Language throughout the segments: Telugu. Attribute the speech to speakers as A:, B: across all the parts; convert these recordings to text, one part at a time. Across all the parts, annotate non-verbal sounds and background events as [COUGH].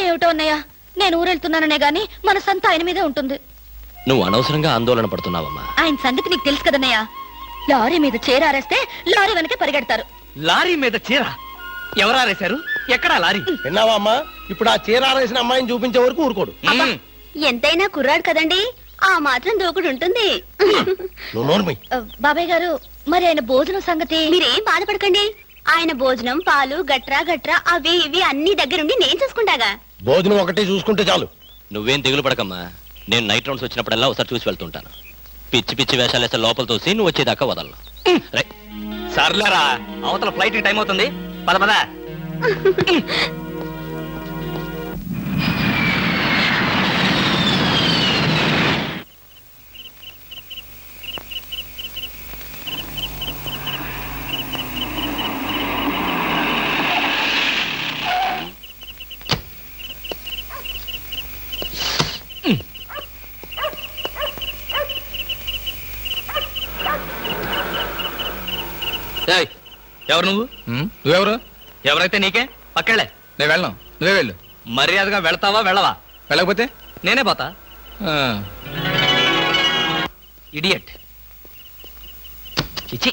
A: ఏమిటో అన్నయ్య? నేను ఊరెళ్తున్నాననే గాని మన సంత ఆయన మీదే ఉంటుంది.
B: నువ్వు అనవసరంగా ఆందోళన పడుతున్నావమ్మా.
A: ఆయన సంగతి నీకు తెలుసు కదన్నయ్య? లారీ మీద చేరారేస్తే లారీ వెనకే పరిగెడతారు.
C: లారీ మీద చీర? ఎవరారేశారు ఎక్కడా లారీ?
D: విన్నావా అమ్మా? ఇప్పుడు ఆ చీర ఆరేసిన అమ్మాయిని చూపించే వరకు ఊరుకోడు.
C: మ్మ్.
E: ఎంతైనా కుర్రాడు కదండి. ఆ మాత్రం దూకుడు ఉంటుంది.
D: నువ్వు నోర్మి
A: ఆ, బాబాయ్ గారు మరి ఆయన భోజనం సంగతి?
E: మీరేం బాధపడకండి. ఆయన భోజనం పాలు గట్రా గట్రా అవి ఇవి అన్ని దగ్గరుండి నేను చూసుకుంటాగా.
D: భోజనం ఒకటి చూసుకుంటే చాలు.
B: నువ్వేం దిగులు పడకమ్మా. నేను నైట్ రౌండ్స్ వచ్చినప్పుడల్లా ఒకసారి చూసి వెళ్తుంటాను. పిచ్చి పిచ్చి వేషాలు వేస్తే లోపల తోసి నువ్వు వచ్చేదాకా వదలను.
C: సర్లేరా అవతల ఫ్లైట్ టైం అవుతుంది. పద పద [LAUGHS] ఏయ్, ఎవరు నువ్వు?
F: నువ్వెవరు?
C: ఎవరైతే నీకే? పక్కెళ్ళే.
F: నేను వెళ్ళను. నువ్వే వెళ్ళు.
C: మర్యాదగా వెళ్తావా వెళ్ళవా?
F: వెళ్ళకపోతే?
C: నేనే పోతా. ఇడియట్. చిచి.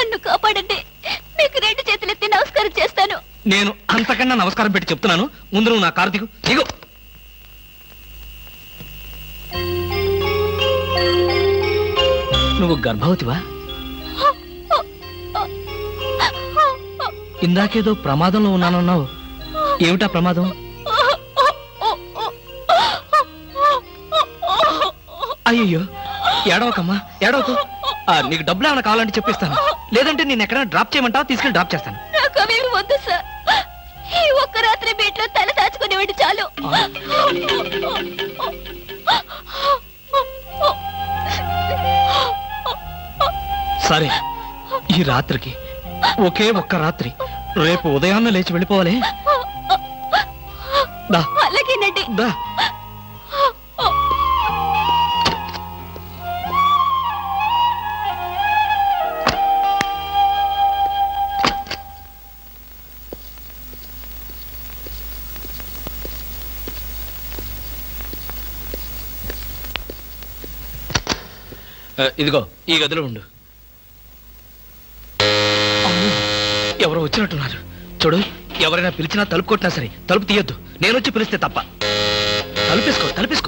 A: నన్ను కాపాడండి. మీకు రెండు చేతులెత్తి నమస్కారం చేస్తాను.
C: నేను అంతకన్నా నమస్కారం పెట్టి చెప్తున్నాను. ముందు నువ్వు నా కారు దిగు. దిగు. నువ్వు గర్భవతివా? ఇందాకేదో ప్రమాదంలో ఉన్నానన్నావు. ఏమిటా ప్రమాదం? అయ్యయ్యో ఏడవకమ్మా ఏడవకు. ఆ, నీకు డబ్బులు ఏమైనా కావాలంటే చెప్పిస్తాను. లేదంటే నేను ఎక్కడైనా డ్రాప్ చేయమంటావా? తీసుకెళ్ళి డ్రాప్ చేస్తాను.
A: నాకు వద్దు సార్. ఈ ఒక్క రాత్రి బీట్లో తల దాచుకునేవాడి చాలు.
C: సరే ఈ రాత్రికి ఒకే ఒక్క రాత్రి రేపు ఉదయాన్నే లేచి వెళ్ళిపోవాలి. దా
A: అలాగేనండి.
C: దా. ఇదిగో ఈ గదిలో ఉండు. ఎవరో వచ్చినట్టున్నారు. చూడు ఎవరైనా పిలిచినా తలుపు కొట్టినా సరే తలుపు తీయొద్దు. నేను వచ్చి పిలిస్తే తప్ప. తలుపేసుకో తలుపేసుకో.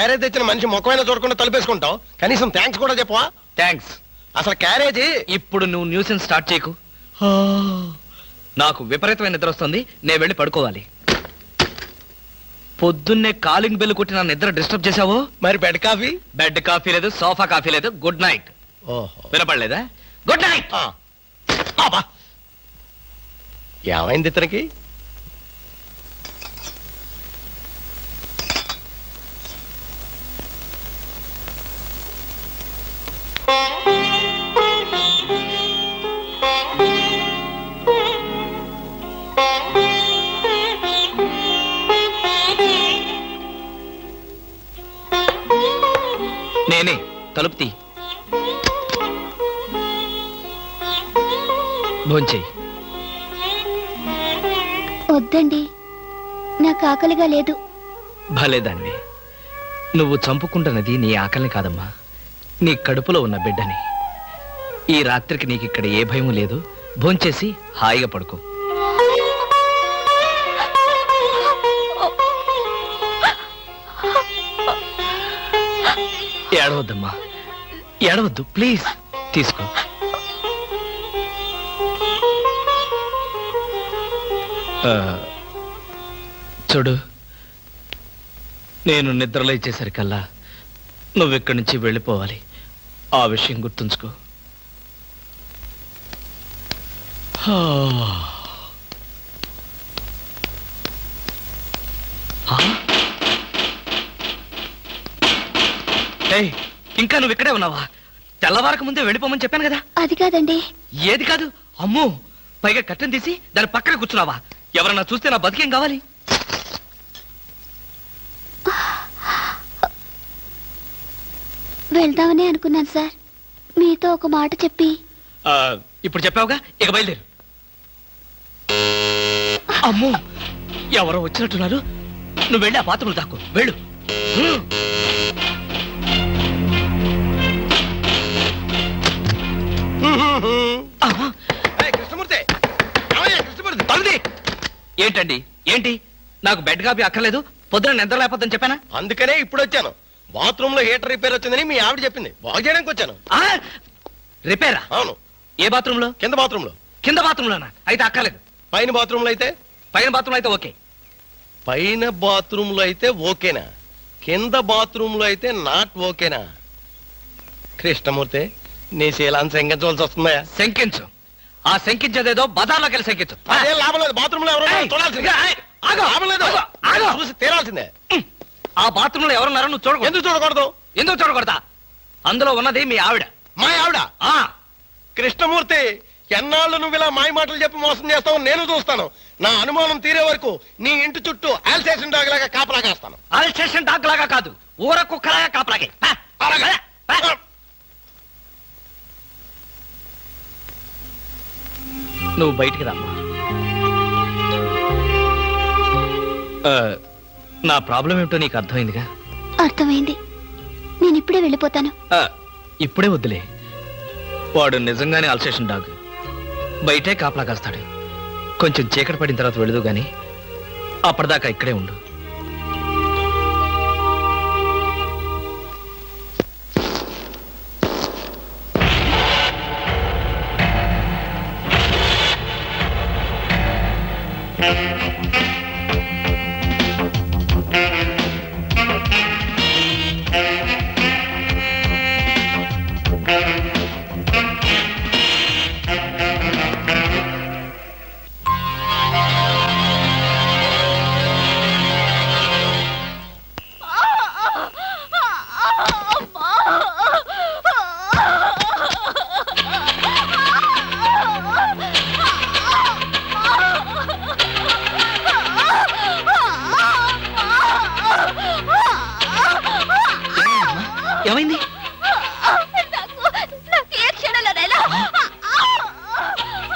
D: క్యారేజ్ తెచ్చిన మనిషి ముఖమైనా చూడకుండా తలుపేసుకుంటావు? కనీసం థ్యాంక్స్ కూడా చెప్పవా?
C: థ్యాంక్స్
D: అసలు క్యారేజీ?
C: ఇప్పుడు నువ్వు న్యూసెన్స్ స్టార్ట్ చేయకు. నాకు విపరీతమైన నిద్ర వస్తుంది నేను వెళ్ళి పడుకోవాలి. పొద్దున్నే కాలింగ్ బెల్ కొట్టి నా నిద్ర డిస్టర్బ్ చేశావో?
D: మరి బెడ్ కాఫీ?
C: బెడ్ కాఫీ లేదు సోఫా కాఫీ లేదు గుడ్ నైట్
D: ఓహో.
C: వినపడలేదా? Good night.
D: ఏమైంది ఇతనికి?
C: తలుపు తీ భోంచేయి.
E: వద్దండి. నాకు ఆకలిగా లేదు.
C: భలేదాన్ని నువ్వు చంపుకుంటున్నది నీ ఆకలిని కాదమ్మా. నీ కడుపులో ఉన్న బిడ్డని. ఈ రాత్రికి నీకు ఇక్కడ ఏ భయం లేదు. భోంచేసి హాయిగా పడుకో. ఏడవద్దమ్మా. ఏడవద్దు ప్లీజ్ తీసుకో. చూడు నేను నిద్రలో ఇచ్చేసరికల్లా నువ్వు ఇక్కడి నుంచి వెళ్ళిపోవాలి. ఆ విషయం గుర్తుంచుకో. హా. ఏయ్, ఇంకా నువ్వు ఇక్కడే ఉన్నావా? తెల్లవారక ముందే వెళ్ళిపోమని చెప్పాను కదా.
E: అది కాదండి.
C: ఏది కాదు? అమ్మో! పైగా కట్టెను తీసి దాని పక్కన కూర్చున్నావా? ఎవరన్నా చూస్తే నా బతికేం కావాలి?
E: వెళ్దామని అనుకున్నాను సార్. మీతో ఒక మాట చెప్పి.
C: ఆ, ఇప్పుడు చెప్పావుగా? ఇక బయలుదేరు. అమ్మో! ఎవరో వచ్చినట్టున్నారు. నువ్వు వెళ్ళి ఆ పాత్రలు తాకు వెళ్ళు. ఏంటండి? ఏంటి? నాకు బెడ్ కాపీ అక్కర్లేదు పొద్దున నిద్ర లేకపోద్దని చెప్పానా?
G: అందుకనే ఇప్పుడు వచ్చాను. బాత్రూమ్లో హీటర్ రిపేర్ వచ్చిందని మీ ఆవిడ చెప్పింది. బాగు చేయడానికి వచ్చాను.
C: ఆ, రిపేరా?
G: అవును.
C: ఏ బాత్రూంలో?
G: కింద బాత్రూమ్లో
C: కింద బాత్రూంలోనా? అయితే అక్కర్లేదు.
G: పైన బాత్రూమ్లో అయితే?
C: పైన బాత్రూంలో అయితే ఓకే.
G: పైన బాత్రూమ్లో అయితే ఓకేనా? కింద బాత్రూమ్లో అయితే నాట్ ఓకేనా? కృష్ణమూర్తి నీ శీలాన్ని శంకించవలసి వస్తుందా?
C: శంకించు. ఆ శంకించేదేదో బజార్లోకి వెళ్ళి శంకించు.
G: అదే లాభం లేదు. బాత్రూమ్లో ఎవరో
C: ఏయ్,
G: చూడాల్సిందే
C: ఏయ్, ఆగు,
G: లాభం లేదు.
C: ఆగు, ఆగు.
G: చూసి తీరాల్సిందే.
C: ఆ బాత్రూమ్లో ఎవరున్నారో నువ్వు చూడకూడదు.
G: ఎందుకు చూడకూడదు?
C: ఎందుకు చూడకూడదా? అందులో ఉన్నది మీ ఆవిడ.
G: మా ఆవిడ?
C: ఆ.
G: కృష్ణమూర్తి ఎన్నాళ్ళు నువ్వు ఇలా మాయ మాటలు చెప్పి మోసం చేస్తావు నేను చూస్తాను. నా అనుమానం తీరే వరకు నీ ఇంటి చుట్టూ ఆల్సేషన్ డాగ్ లాగా కాపలా కాస్తాను.
C: అల్ స్టేషన్ డాగ్ లాగా కాదు ఊర కుక్కలాగా కాపలాగే. పా,
G: అలాగే.
C: పా, పా. నువ్వు బయటికి రామ్మా. ఆ, నా ప్రాబ్లం ఏమిటో నీకు అర్థమైందిగా?
E: అర్థమైంది. నేను ఇప్పుడే వెళ్ళిపోతాను.
C: ఆ, ఇప్పుడే వద్దులే. వాడు నిజంగానే అల్సేషన్ డాగ్. బయటే కాపలా కాస్తాడు. కొంచెం చీకటి పడిన తర్వాత వెళదు గాని అప్పటిదాకా ఇక్కడే ఉండు.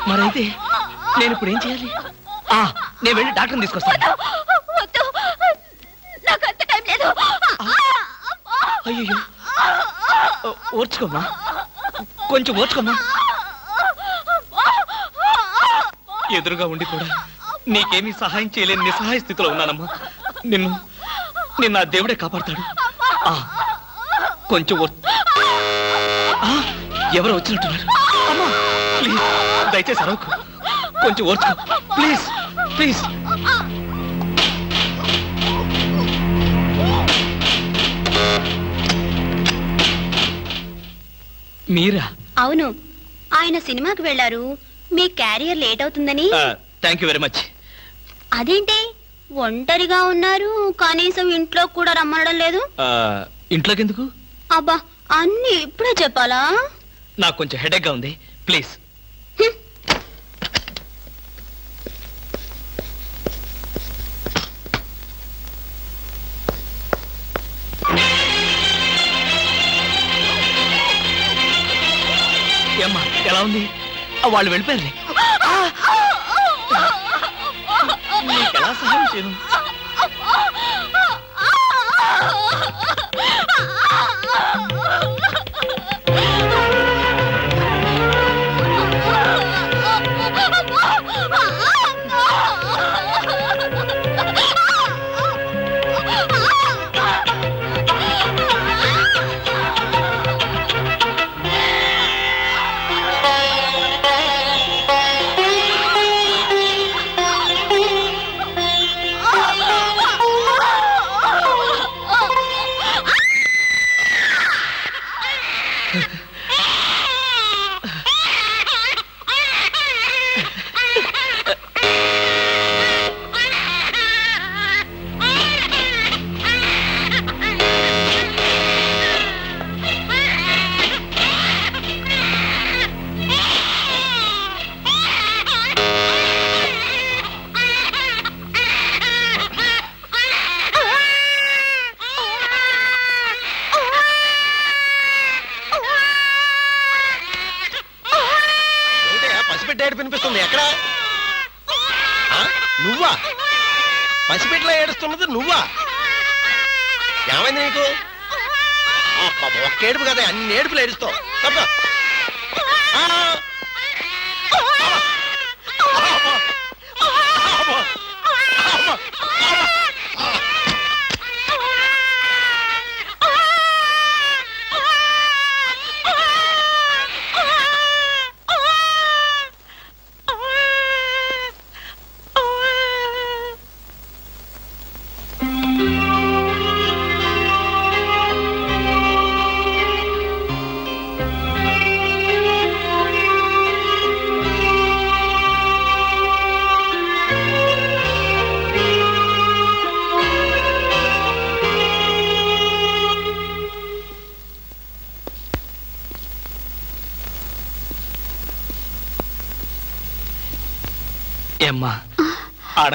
C: మరైతే నేను ఇప్పుడు ఏం చేయాలి? ఆ నేను వెళ్ళి డాక్టర్ని తీసుకొస్తాను.
H: వద్దు నాకు అంత టైం లేదు.
C: అయ్యో ఓర్చుకోమ్మా. కొంచెం ఓర్చుకోమ్మా. ఎదురుగా ఉండి కూడా నీకేమీ సహాయం చేయలేని నిస్సహాయ స్థితిలో ఉన్నానమ్మా. నిన్ను నిన్ను ఆ దేవుడే కాపాడతాడు. ఆ, కొంచెం ఓర్- ఆ, ఎవరో వచ్చినట్టున్నారు. అమ్మా ప్లీజ్. దయచేసి అరవకు. కొంచెం ఓర్చుకో ప్లీజ్ ప్లీజ్. మీరా?
E: అవును. ఆయన సినిమాకి వెళ్ళారు. మీ క్యారియర్ లేట్ అవుతుందని.
C: థ్యాంక్ యూ వెరీ మచ్
E: అదేంటి? ఒంటరిగా ఉన్నారు. కనీసం ఇంట్లో కూడా రమ్మనడం లేదు.
C: ఇంట్లోకి ఎందుకు
E: అబ్బా అన్ని ఇప్పుడే చెప్పాలా?
C: నాకు కొంచెం హెడేక్గా ఉంది. ప్లీజ్ ఉంది వాళ్ళు వెళ్ళిపోయారు సహాయం చేయను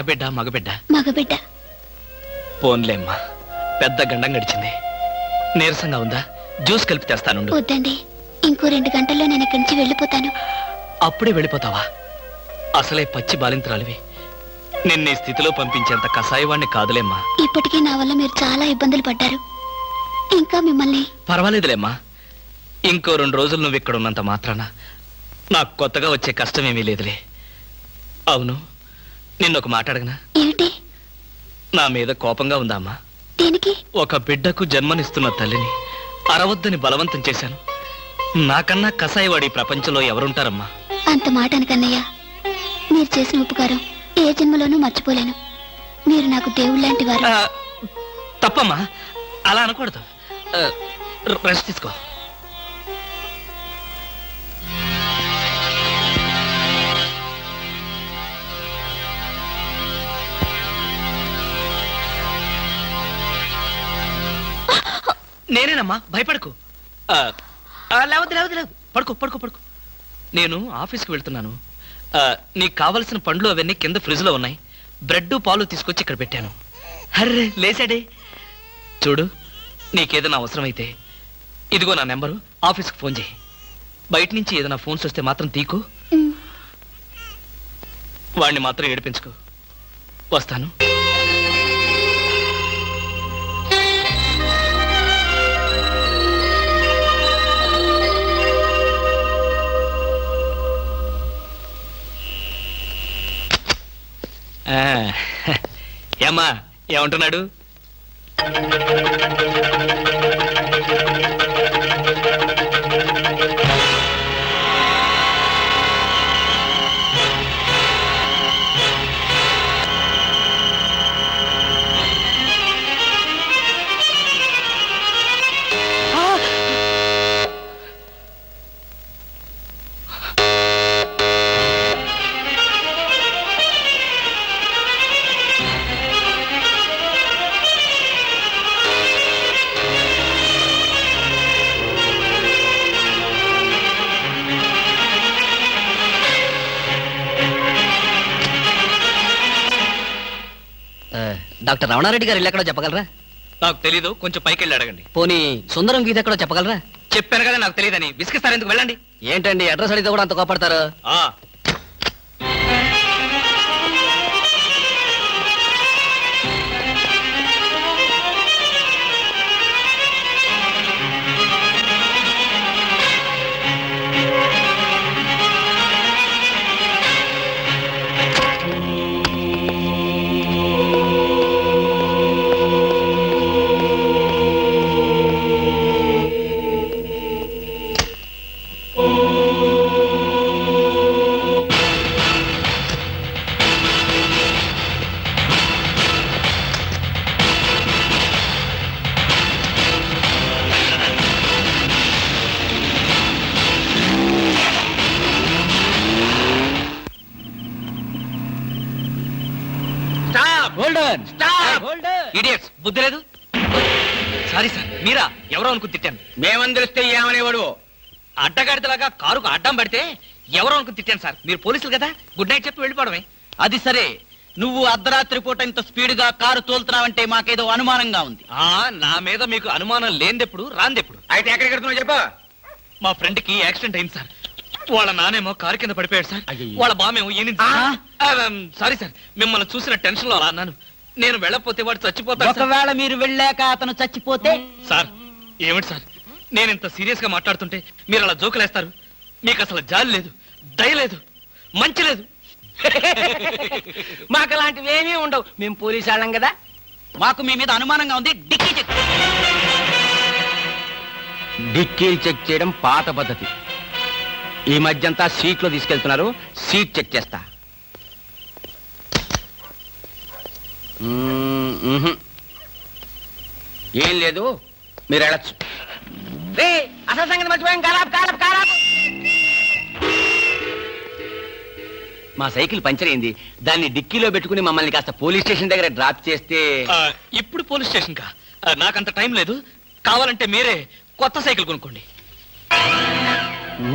C: ఆడబిడ్డ మగబిడ్డ.
I: మగబిడ్డ.
C: పోన్లేమ్మా పెద్ద గండం గడిచింది. నీరసంగా ఉందా? జ్యూస్ కలిపి తెస్తానుండు.
I: వద్దండి. ఇంకో రెండు గంటల్లో నేను ఇక్కడి నుంచి వెళ్ళిపోతాను.
C: అప్పుడే వెళ్ళిపోతావా? అసలే పచ్చి బాలింతరాలివి. నిన్న ఈ స్థితిలో పంపించేంత కసాయవాణ్ణి కాదులేమ్మా.
I: ఇప్పటికీ నా వల్ల మీరు చాలా ఇబ్బందులు పడ్డారు. ఇంకా మిమ్మల్ని
C: పర్వాలేదులేమ్మా. ఇంకో రెండు రోజులు నువ్వు ఇక్కడ ఉన్నంత మాత్రాన నాకు కొత్తగా వచ్చే కష్టమేమీ లేదులే. అవును నిన్నొక మాట అడగనా?
I: ఏమిటి?
C: నా మీద కోపంగా ఉందా అమ్మా?
I: దేనికి?
C: ఒక బిడ్డకు జన్మనిస్తున్న తల్లిని అరవద్దని బలవంతం చేశాను. నాకన్నా కసాయివాడి ప్రపంచంలో ఎవరుంటారమ్మా?
I: అంత మాట అనకన్నయ్య. మీరు చేసిన ఉపకారం ఏ జన్మలోనూ మర్చిపోలేను. మీరు నాకు దేవుళ్ళ లాంటి వారు.
C: ఆ, తప్పమ్మా. అలా అనకూడదు. ఆ, రెస్ట్ తీసుకో. నేనేనమ్మా భయపడకు. ఆ, ఆ, లేవద్దు లేవద్దు లేవద్దు. పడుకో పడుకో పడుకో. నేను ఆఫీస్కి వెళ్తున్నాను. ఆ, నీకు కావలసిన పండ్లు అవన్నీ కింద ఫ్రిడ్జ్లో ఉన్నాయి. బ్రెడ్ పాలు తీసుకొచ్చి ఇక్కడ పెట్టాను. అర్రే లేచాడే. చూడు నీకేదైనా అవసరమైతే ఇదిగో నా నెంబరు ఆఫీస్కి ఫోన్ చేయి. బయట నుంచి ఏదైనా ఫోన్స్ వస్తే మాత్రం తీకు. వాడిని మాత్రం ఏడిపించుకో. వస్తాను. [LAUGHS] ఏమ్మా ఏమంటున్నాడు?
J: డాక్టర్ రమణారెడ్డి గారు ఎక్కడో చెప్పగలరా?
C: నాకు తెలీదు. కొంచెం పైకి వెళ్ళి అడగండి.
K: పోనీ సుందరం గీత ఎక్కడో చెప్పగలరా?
C: చెప్పాను కదా నాకు తెలియదని. విసిగిస్తారు ఎందుకు వెళ్ళండి?
K: ఏంటండి అడ్రస్ అడిగితే కూడా అంత కోపడతారు?
C: అడ్డగాడిదలాగా కారుకు అడ్డం పడితే ఎవరో అనుకుని తిట్టాను సార్. మీరు పోలీసులు కదా? గుడ్ నైట్ చెప్పి వెళ్ళిపోవడమే.
K: అది సరే. నువ్వు అర్ధరాత్రి పూట ఇంత స్పీడ్గా కారు తోలుతున్నావంటే మాకేదో అనుమానంగా ఉంది.
C: ఆ నా మీద మీకు అనుమానం లేనిదెప్పుడు రాందెప్పుడు
K: అయితే ఎక్కడికి వెళ్తున్నావు చెప్పు.
C: మా ఫ్రెండ్కి యాక్సిడెంట్ అయింది సార్. వాళ్ళ నానేమో కారు కింద పడిపోయాడు సార్.
K: అయ్యయ్యో.
C: వాళ్ళ బామేమో ఈయన
K: ఆ?
C: Sorry sir. మిమ్మల్ని చూసిన టెన్షన్లో అలా అన్నాను. నేను వెళ్ళకపోతే వాడు చచ్చిపోతాడు సార్.
K: ఒకవేళ మీరు వెళ్ళాక అతను చచ్చిపోతే?
C: సార్ ఏమిటి సార్? నేను ఇంత సీరియస్గా మాట్లాడుతుంటే మీరు అలా జోకులేస్తారు. మీకు అసలు జాలి లేదు దయ లేదు మంచి లేదు. [LAUGHS]
K: మాకు అలాంటివి ఏమీ ఉండవు. మేము పోలీసు వాళ్ళం కదా. మాకు మీ మీద అనుమానంగా ఉంది డిక్కీ చెక్ డిక్కీలు చెక్ చేయడం పాత పద్ధతి. ఈ మధ్యంతా సీట్లో తీసుకెళ్తున్నారు సీట్ చెక్ చేస్తా. మ్మ్, మ్హూ. ఏం లేదు మీరు వెళ్ళచ్చు. అసలు సంగతి మర్చిపోయాం. కాలాపు కాలాపు కాలాపు. మా సైకిల్ పంచర్ అయింది. దాన్ని డిక్కీలో పెట్టుకుని మమ్మల్ని కాస్త పోలీస్ స్టేషన్ దగ్గర డ్రాప్ చేస్తే
C: ఆ, ఇప్పుడు పోలీస్ స్టేషన్ కా? ఆ, నాకంత టైం లేదు. కావాలంటే మీరే కొత్త సైకిల్ కొనుక్కోండి.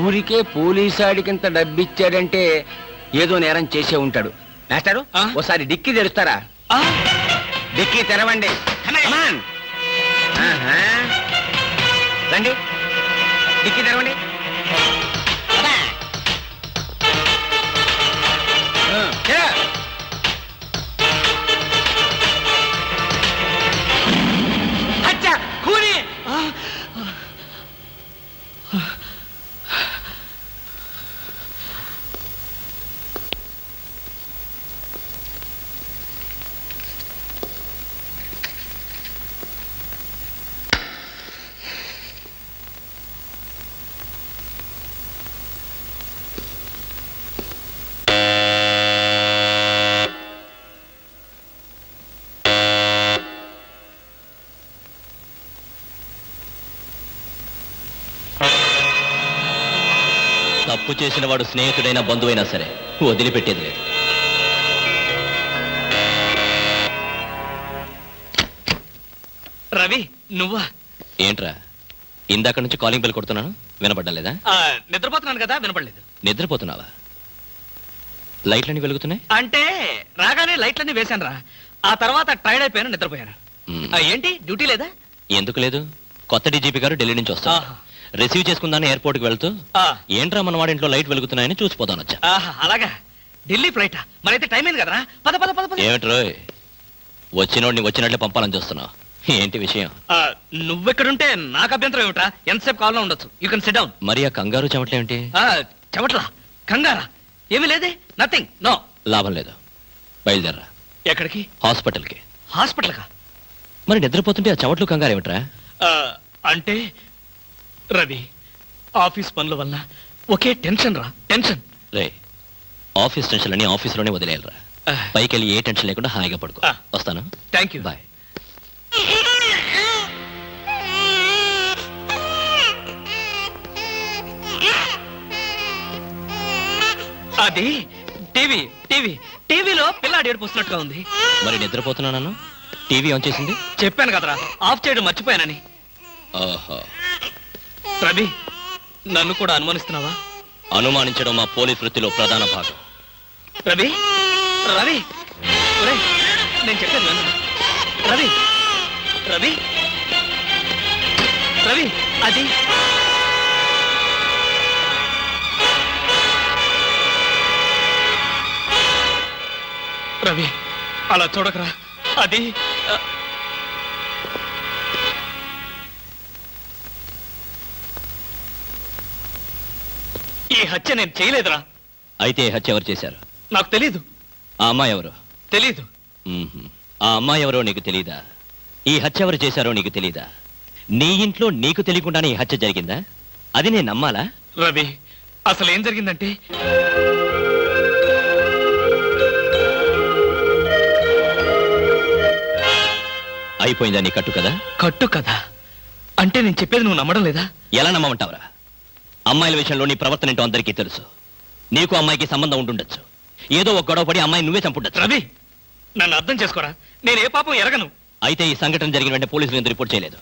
K: ఊరికే పోలీసాడికింత డబ్బిచ్చాడంటే ఏదో నేరం చేసే ఉంటాడు. మాస్టారు
C: ఆ?
K: ఓసారి డిక్కీ తెరుస్తారా?
C: ఆ,
K: డిక్కీ తెరవండి.
C: అన్నయ్య.
K: Come on. ఆహా. రండి. డిక్కీ తెరవండి.
B: తప్పు చేసిన వాడు స్నేహితుడైనా బంధువైనా సరే వదిలిపెట్టేది లేదు.
C: రవి నువ్వా?
B: ఏంట్రా? ఇందాక నుంచి కాలింగ్ బెల్ కొడుతున్నాను వినపడ్డలేదా
C: ఆ, నిద్రపోతున్నాను కదా వినపడలేదు
B: నిద్రపోతున్నావా? లైట్లన్నీ వెలుగుతున్నాయి?
C: అంటే రాగానే లైట్లన్నీ వేశాను రా ఆ తర్వాత టైర్డ్ అయిపోయాను నిద్రపోయాను. ఏంటి? డ్యూటీ లేదా?
B: ఎందుకు లేదు? కొత్త డీజీపీ గారు ఢిల్లీ నుంచి వస్తారు
C: ఆహా.
B: రిసీవ్ చేసుకుందాని ఎయిర్పోర్ట్కి వెళ్తూ
C: ఆ,
B: ఏంట్రా మన వాడింట్లో లైట్ వెలుగుతున్నాయని చూసిపోతాను వచ్చా.
C: ఆహా, అలాగా. ఢిల్లీ ఫ్లైట్? మరైతే టైం అయింది కదరా? పద పద పద పద.
B: వచ్చినోడిని వచ్చినట్లే పంపాలని చూస్తున్నావు. ఏంటి విషయం?
C: ఆ, నువ్వెక్కడుంటే నాకు అభ్యంతరం ఏమిట్రా? ఎంతసేపు కావాలో ఉండొచ్చు? యూ కెన్ సిట్ డౌన్
B: మరి ఆ కంగారు చెమట్లేంటి
C: చెవట్లా కంగారా? ఏమీ లేదే? నథింగ్ నో
B: లాభం లేదు. బయలుదేరరా.
C: ఎక్కడికి?
B: హాస్పిటల్కి.
C: హాస్పిటల్ కా
B: మరి నిద్రపోతుంటే ఆ చెమట్లు కంగారు ఏమిట్రా?
C: అంటే రవి ఆఫీస్ పనుల వల్ల ఒకే టెన్షన్ రా టెన్షన్.
B: రే ఆఫీస్ టెన్షన్లని ఆఫీసులోనే వదిలేయాలరా. పైకి వెళ్ళి ఏ టెన్షన్ లేకుండా హాయిగా పడుకో.
C: ఆ.
B: వస్తాను.
C: థ్యాంక్ యూ
B: బాయ్
C: అది టీవీ టీవీ టీవీలో పిల్లాడు ఏడుపుస్తున్నట్టుగా ఉంది.
B: మరి నిద్రపోతున్నాను టీవీ ఆన్ చేసింది?
C: చెప్పాను కదరా ఆఫ్ చేయడం మర్చిపోయానని.
B: ఓహో.
C: రవి నన్ను కూడా అనుమానిస్తున్నావా?
B: అనుమానించడం మా పోలీస్ వృత్తిలో ప్రధాన భాగం.
C: రవి రవి ఒరేయ్, నేను చెప్పేది విను. రవి రవి రవి అది. రవి అలా చూడకరా అది. ఈ హత్య నేను చేయలేదురా.
B: అయితే ఈ హత్య ఎవరు చేశారు?
C: నాకు తెలీదు.
B: ఆ అమ్మాయి ఎవరు?
C: తెలీదు.
B: మ్మ్హ్మ్. ఆ అమ్మాయి ఎవరో నీకు తెలీదా? ఈ హత్య ఎవరు చేశారో నీకు తెలీదా? నీ ఇంట్లో నీకు తెలియకుండానే ఈ హత్య జరిగిందా? అది నేను నమ్మాలా?
C: రవి అసలు ఏం జరిగిందంటే?
B: అయిపోయిందా నీ కట్టు కదా?
C: కట్టు కదా. అంటే నేను చెప్పేది నువ్వు నమ్మడం లేదా?
B: ఎలా నమ్మమంటావురా? అమ్మాయిల విషయంలో నీ ప్రవర్తన ఏంటో అందరికీ తెలుసు. నీకు అమ్మాయికి సంబంధం ఉండుండొచ్చు. ఏదో ఒక గొడవ పడి అమ్మాయి నువ్వే చంపుండొచ్చు.
C: రవి నన్ను అర్థం చేసుకోరా? నేను ఏ పాపం ఎరగను?
B: అయితే ఈ సంఘటన జరిగిన వెంటనే పోలీసులు ఎందుకు రిపోర్ట్ చేయలేదు?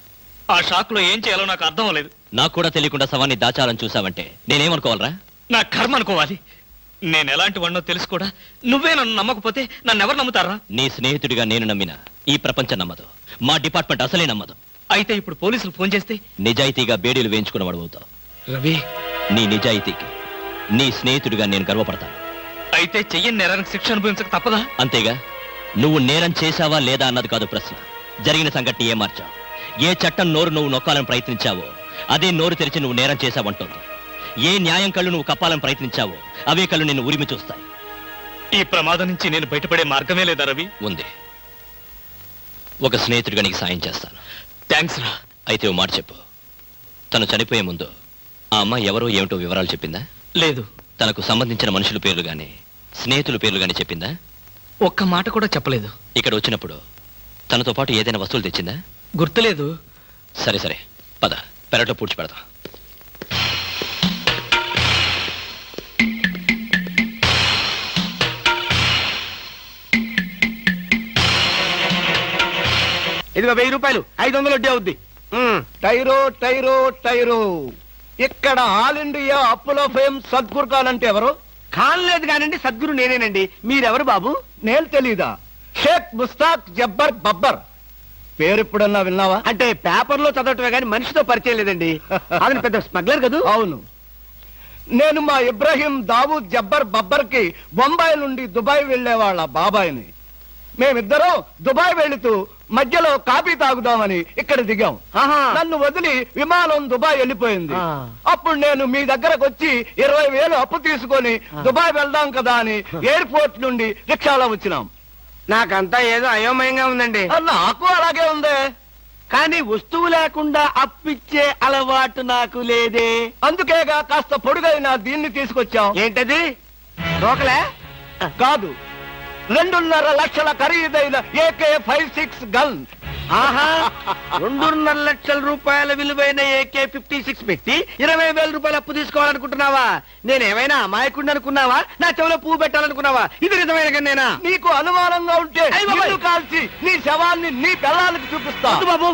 C: ఆ షాక్లో ఏం చేయాలో నాకు అర్థం అవ్వలేదు.
B: నాకు కూడా తెలియకుండా శవాన్ని దాచాలని చూసావంటే నేనేమనుకోవాలరా?
C: నా కర్మ అనుకోవాలి. నేను ఎలాంటి వాడినో తెలుసు కూడా నువ్వే నన్ను నమ్మకపోతే నన్ను ఎవరు నమ్ముతారా?
B: నీ స్నేహితుడిగా నేను నమ్మిన ఈ ప్రపంచం నమ్మదు. మా డిపార్ట్మెంట్ అసలే నమ్మదు.
C: అయితే ఇప్పుడు పోలీసులు ఫోన్ చేస్తే?
B: నిజాయితీగా బేడీలు వేయించుకున్నవాడు అవుతావు.
C: రవి.
B: నీ నిజాయితీకి నీ స్నేహితుడిగా నేను గర్వపడతాను.
C: అయితే చెయ్యని నేరానికి శిక్ష అనుభవించక తప్పదా?
B: అంతేగా నువ్వు నేరం చేశావా లేదా అన్నది కాదు ప్రశ్న. జరిగిన సంఘటన ఏ మార్చావు? ఏ చట్టం నోరు నువ్వు నొక్కాలని ప్రయత్నించావో అదే నోరు తెరిచి నువ్వు నేరం చేశావంటుంది. ఏ న్యాయం కళ్ళు నువ్వు కప్పాలని ప్రయత్నించావో అవే కళ్ళు నిన్ను ఉరిమి చూస్తాయి.
C: ఈ ప్రమాదం నుంచి నేను బయటపడే మార్గమే లేదా రవి?
B: ఉంది. ఒక స్నేహితుడిగా నీకు సాయం చేస్తాను.
C: థ్యాంక్స్ రా.
B: అయితే ఓ మాట చెప్పు. తను చనిపోయే ముందు ఆ అమ్మాయి ఎవరో ఏమిటో వివరాలు చెప్పిందా?
C: లేదు.
B: తనకు సంబంధించిన మనుషుల పేర్లు గాని స్నేహితుల పేర్లు గాని చెప్పిందా?
C: ఒక్క మాట కూడా చెప్పలేదు.
B: ఇక్కడ వచ్చినప్పుడు తనతో పాటు ఏదైనా వస్తువులు తెచ్చిందా?
C: గుర్తులేదు.
B: సరే సరే. పద. పెరట్లో పూడ్చి పెడదాం.
L: ఇదిగో వెయ్యి రూపాయలు. ఐదు వందలు వడ్డీ అవుద్ది.
D: టైరో టైరో టైరో. ఇక్కడ ఆల్ ఇండియా అప్పులో ఫేమ్ సద్గురు కాలంటే ఎవరు?
L: కానలేదు కానండి సద్గురు నేనేనండి. మీరెవరు బాబు?
D: నేను తెలీదా. షేక్ ముస్తాక్ జబ్బర్ బబ్బర్. పేరు ఎప్పుడన్నా విన్నావా?
L: అంటే పేపర్లో చదవటమే కానీ మనిషితో పరిచయం లేదండి. అతను పెద్ద స్మగ్లర్ కదూ?
D: అవును. నేను మా ఇబ్రహీం దావూద్ జబ్బర్ బబ్బర్కి బొంబాయి నుండి దుబాయ్ వెళ్ళే వాళ్ళ బాబాయిని. మేమిద్దరం దుబాయ్ వెళుతూ మధ్యలో కాఫీ తాగుదామని ఇక్కడ దిగాం. నన్ను వదిలి విమానం దుబాయ్ వెళ్ళిపోయింది. అప్పుడు నేను మీ దగ్గరకు వచ్చి ఇరవై వేలు అప్పు తీసుకొని దుబాయ్ వెళ్దాం కదా అని ఎయిర్పోర్ట్ నుండి రిక్షాలో వచ్చినాం.
L: నాకంతా ఏదో అయోమయంగా ఉందండి.
D: నాకు అలాగే ఉంది.
L: కానీ వస్తువు లేకుండా అప్పిచ్చే అలవాటు నాకు లేదే.
D: అందుకేగా కాస్త పొడుగైన దీన్ని తీసుకొచ్చాం.
L: ఏంటది? రోకలే?
D: కాదు. రెండున్నర లక్షల ఖరీదైన ఏకే ఫైవ్ సిక్స్ గన్.
L: ఆహా రెండున్నర లక్షల రూపాయల విలువైన ఏకే ఫిఫ్టీ సిక్స్ పెట్టి ఇరవై వేల రూపాయలు అప్పు తీసుకోవాలనుకుంటున్నావా? నేనేమైనా అమాయకుడిని అనుకున్నావా? నా చెవిలో పువ్వు పెట్టాలనుకున్నావా? ఇది నిజమైన కన్నేనా
D: నీకు అనుమానంగా ఉంటే. నిన్ను కాల్చి నీ శవాన్ని నీ పిల్లలకి చూపిస్తా.
L: వద్దు బాబు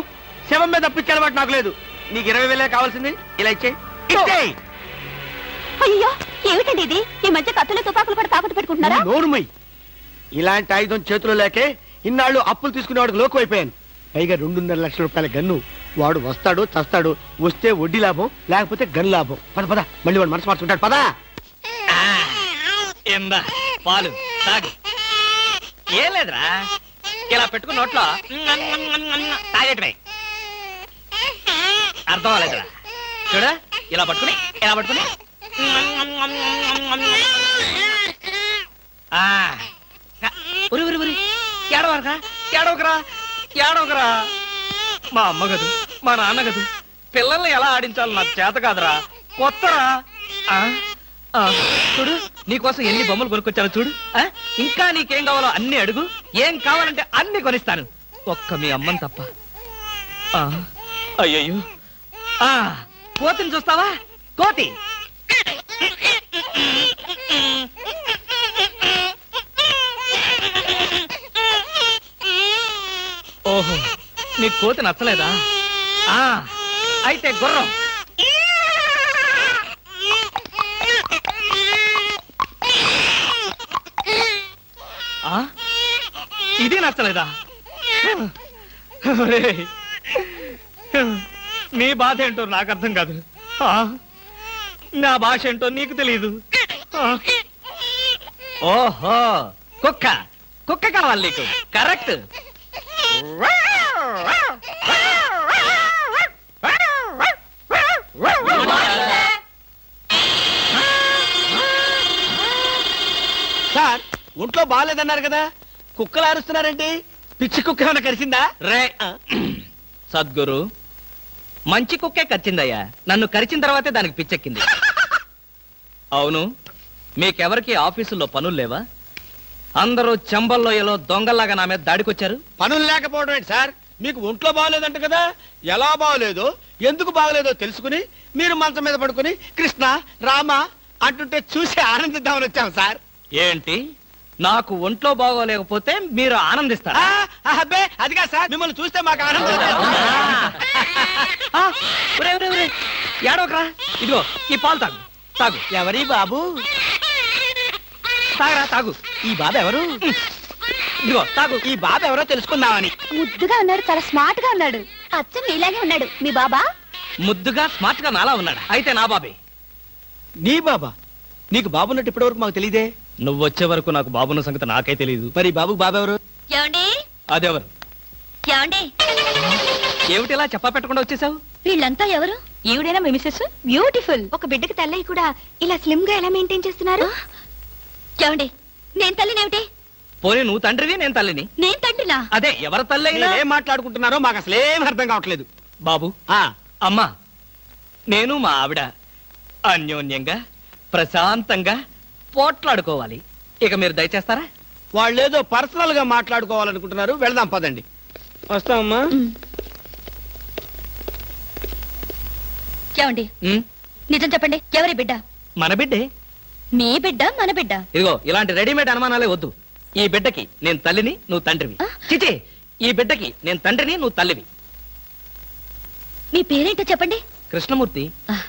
L: శవం మీద అప్పిచ్చే అలవాటు నాకు లేదు. నీకు ఇరవై వేలే కావాల్సింది ఇలా ఇచ్చే ఇచ్చేయ్!
A: అయ్యో ఏమిటండి ఇది? ఈ మధ్య కత్తులు తుపాకులు కూడా తాకట్టు పెట్టుకుంటున్నారా?
L: నోరుమై ఇలాంటి ఆయుధం చేతిలో లేకే ఇన్నాళ్ళు అప్పులు తీసుకునేవాడికి లోకు అయిపోయాను. పైగా రెండున్నర లక్షల రూపాయల గన్ను వాడు వస్తాడు చస్తాడు వస్తే వడ్డీ లాభం లేకపోతే గన్ లాభం. పద పద మళ్ళీ వాడు మనసు మార్చుకుంటాడు. పదా!
C: ఎందా పాలు తాగు. ఏం లేదురా? ఇలా పెట్టుకున్న నోట్లో తాగేటమే అర్థం అవ్వలేదురా. చూడ ఇలా పట్టుకుని ఇలా పట్టుకుని ఆ. ఒరి ఒరి ఒరి. ఏడవరకా ఏడవకరా ఏడవకరా. మా అమ్మ గదు మా నాన్న గదు పిల్లల్ని ఎలా ఆడించాలో నాకు చేత కాదురా. కొత్తరా? ఆ? ఆ, చూడు నీకోసం ఎన్ని బొమ్మలు కొనుక్కొచ్చాను చూడు. ఆ? ఇంకా నీకేం కావాలో అన్ని అడుగు. ఏం కావాలంటే అన్ని కొనిస్తాను. ఒక్క మీ అమ్మని తప్ప. ఆ, అయ్యయ్యో. ఆ, కోతిని చూస్తావా? కోతి. నీకు కోతి నచ్చలేదా? ఆ, అయితే గుర్రం. ఆ? ఇది నచ్చలేదా? ఒరేయ్, నీ బాధ ఏంటో నాకు అర్థం కాదు. ఆ, నా భాష ఏంటో నీకు తెలియదు ఆ. ఓహో కుక్క. కుక్క కావాలి నీకు. కరెక్ట్.
L: ఒంట్లో బాగాలేదన్నారు కదా? కుక్కలు అరుస్తున్నారేంటి పిచ్చి కుక్క ఏమైనా కరిచిందా
C: రే సద్గురు మంచి కుక్కే కరిచిందయ్యా. నన్ను కరిచిన తర్వాతే దానికి పిచ్చెక్కింది. అవును మీకెవరికి ఆఫీసుల్లో పనులు లేవా? అందరూ చెంబల్లోయలో దొంగల్లాగా నా మీద దాడికొచ్చారు.
L: పనులు లేకపోవడం ఏంటి సార్? మీకు ఒంట్లో బాగలేదంట కదా? ఎలా బాగలేదో ఎందుకు బాగలేదో తెలుసుకుని మీరు మంచం మీద పడుకుని కృష్ణ రామ అంటుంటే చూసి ఆనందిద్దామని వచ్చాం సార్.
C: ఏంటి? నాకు ఒంట్లో బాగోలేకపోతే మీరు ఆనందిస్తారా?
L: అబ్బే అదిగా సార్. మిమ్మల్ని చూస్తే మాకు ఆనందం.
C: ఆ, ఏడవకరా. ఇదిగో ఈ పాలు తాగు. తాగు.
L: ఎవరి బాబు?
C: తాగరా తాగు.
L: ఈ బాబు ఎవరు?
C: ఇదిగో తాగు.
L: ఈ బాబు ఎవరో తెలుసుకుందామని.
E: ముద్దుగా ఉన్నాడు చాలా స్మార్ట్గా ఉన్నాడు. అచ్చం నీలాగే ఉన్నాడు. మీ బాబా?
C: ముద్దుగా స్మార్ట్గా నాలా ఉన్నాడు? అయితే నా బాబే.
L: నీ బాబా? నీకు బాబున్నట్టు ఇప్పటివరకు మాకు తెలియదే
C: నువ్వు వచ్చే వరకు నాకు బాబున్న సంగతి నాకే తెలియదు
L: మరి బాబు ఎవరు
A: ఏమండి?
C: అదెవరు?
A: ఏమండి?
C: ఏమిటి ఇలా చెప్పా పెట్టకుండా వచ్చేసావు?
E: వీళ్ళంతా ఎవరు?
A: ఈవిడేనా మీ మిస్సెస్?
E: బ్యూటిఫుల్. ఒక బిడ్డకి తల్లయి కూడా ఇలా స్లిమ్గా ఎలా మెయింటైన్ చేస్తున్నారు?
A: ఏమండి? నేను తల్లినేమిటి
C: పోనీ నువ్వు తండ్రివి నేను తల్లిని?
A: నేను తండ్రినా?
C: అదే ఎవరి తల్లి
L: ఏం మాట్లాడుకుంటున్నారో మాకు అసలు ఏం అర్థం కావట్లేదు.
C: బాబు
L: ఆ.
C: అమ్మా నేను మా ఆవిడ అన్యోన్యంగా ప్రశాంతంగా పోట్లాడుకోవాలి. ఇక మీరు దయచేస్తారా?
L: వాళ్ళేదో పర్సనల్గా మాట్లాడుకోవాలనుకుంటున్నారు. వెళ్దాం పదండి. వస్తామమ్మా
A: ఏమండి?
C: ఉమ్,
A: నిజం చెప్పండి ఎవరి బిడ్డ?
C: మన బిడ్డే?
A: మీ బిడ్డ మన బిడ్డ?
C: ఇదిగో ఇలాంటి రెడీమేడ్ అనుమానాలే వద్దు. ఈ బిడ్డకి నేను తల్లిని నువ్వు తండ్రివి.
A: ఆ?
C: చిచి ఈ బిడ్డకి నేను తండ్రిని నువ్వు తల్లివి.
A: మీ పేరేంటో చెప్పండి.
C: కృష్ణమూర్తి.
A: ఆ,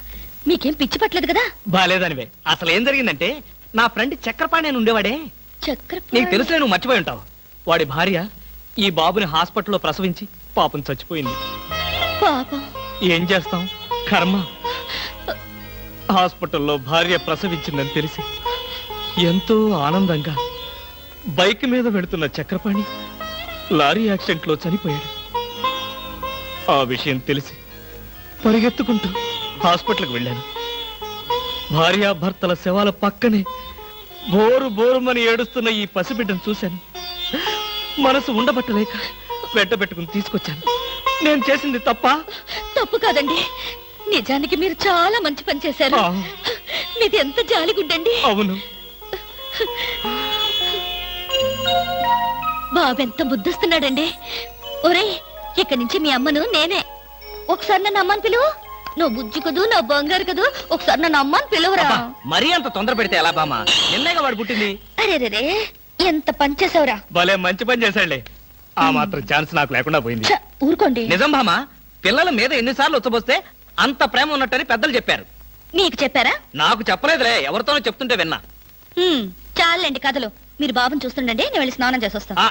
A: మీకేం పిచ్చి పట్టలేదు కదా?
C: బాలేదనివే. అసలు ఏం జరిగిందంటే నా ఫ్రెండ్ చక్రపాణి అని ఉండేవాడే. నీకు తెలుసులే నువ్వు మర్చిపోయి ఉంటావు. వాడి భార్య ఈ బాబుని హాస్పిటల్లో ప్రసవించి పాపం చచ్చిపోయింది.
A: పాపం?
C: ఏం చేస్తాం? కర్మ? హాస్పిటల్లో భార్య ప్రసవించిందని తెలిసి ఎంతో ఆనందంగా బైక్ మీద వెళుతున్న చక్రపాణి లారీ యాక్సిడెంట్లో చనిపోయాడు. ఆ విషయం తెలిసి పరిగెత్తుకుంటూ హాస్పిటల్కి వెళ్ళాను. భార్య భర్తల శవాల పక్కనే బోరు బోరుమని ఏడుస్తున్న ఈ పసిబిడ్డను చూశాను. మనసు ఉండబట్టలేక వెంట పెట్టుకుని తీసుకొచ్చాను. నేను చేసింది తప్ప?
A: తప్పు కాదండి. నిజానికి మీరు చాలా మంచి పని చేశారు.
C: ఆ.
A: మీది ఎంత జాలిగుండండి
C: అవును.
A: బాబు ఎంత బుద్ధిస్తున్నాడండి ఒరేయ్ ఇక్కడి నుంచి మీ అమ్మను నేనే. ఒకసారి నన్ను అమ్మని పిలువు. నువ్వు బుజ్జి కదూ నా బంగారు కదూ ఒకసారి నన్ను అమ్మని పిలువురా.
C: మరీ అంత తొందర పెడితే ఎలా బామ్మ? నిన్నేగా వాడు పుట్టింది?
A: అరే రే ఎంత పని చేసావురా.
C: భలే మంచి పని చేశాడులే. ఆ మాత్రం ఛాన్స్ నాకు లేకుండా పోయింది.
A: ఊరుకోండి.
C: నిజం భామా పిల్లల మీద ఎన్నిసార్లు వచ్చబోస్తే అంత ప్రేమ ఉన్నట్టని పెద్దలు చెప్పారు.
A: నీకు చెప్పారా?
C: నాకు చెప్పలేదులే ఎవరితోనో చెప్తుంటే విన్నా.
A: చాలండి కథలు. మీరు బాబుని చూస్తుండండి నేను వెళ్ళి స్నానం చేసి వస్తాను